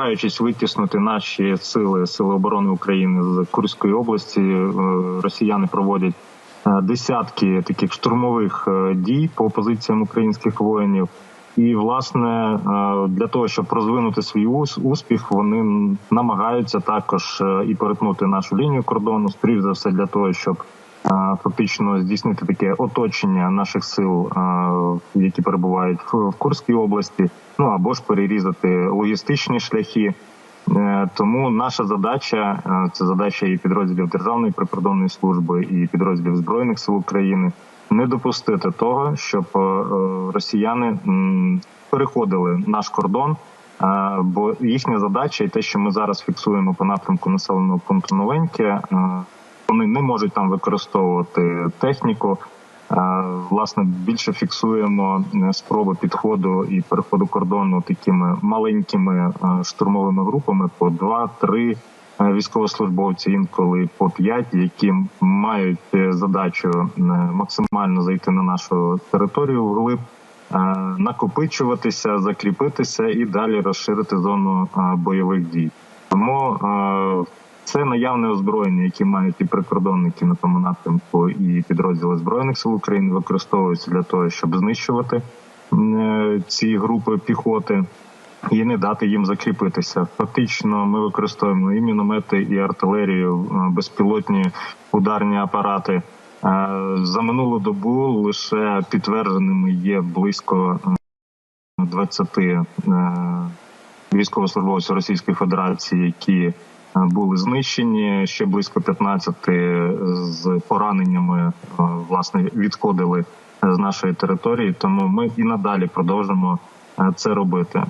намагаючись витіснути наші сили, сили оборони України з Курської області, е, росіяни проводять е, десятки таких штурмових е, дій по позиціям українських воїнів. І власне для того, щоб розвинути свій успіх, вони намагаються також і перетнути нашу лінію кордону, скоріш за все, для того, щоб фактично здійснити таке оточення наших сил, які перебувають в Курській області, ну або ж перерізати логістичні шляхи. Е, Тому наша задача е, це задача і підрозділів Державної прикордонної служби, і підрозділів збройних сил України не допустити того, щоб е, росіяни переходили наш кордон. Бо їхня задача, і те, що ми зараз фіксуємо по напрямку населеного пункту новеньке, вони не можуть там використовувати техніку. Власне, більше фіксуємо е, спроби підходу і переходу кордону такими маленькими е, штурмовими групами по два-три е, військовослужбовці, інколи по п'ять, які мають задачу максимально зайти на нашу територію вглиб, накопичуватися, закріпитися і далі розширити зону бойових дій. Тому це наявне озброєння, які мають і прикордонники на тому напрямку, і підрозділи збройних сил України використовуються для того, щоб знищувати е, ці групи піхоти і не дати їм закріпитися. Фактично, ми використовуємо і міномети, і артилерію, е, безпілотні ударні апарати. Е, За минулу добу лише підтвердженими є близько е, 20 е, військовослужбовців Російської Федерації, які були знищені. Ще близько 15 з пораненнями е, власне відходили з нашої території. Тому ми і надалі продовжимо е, це робити.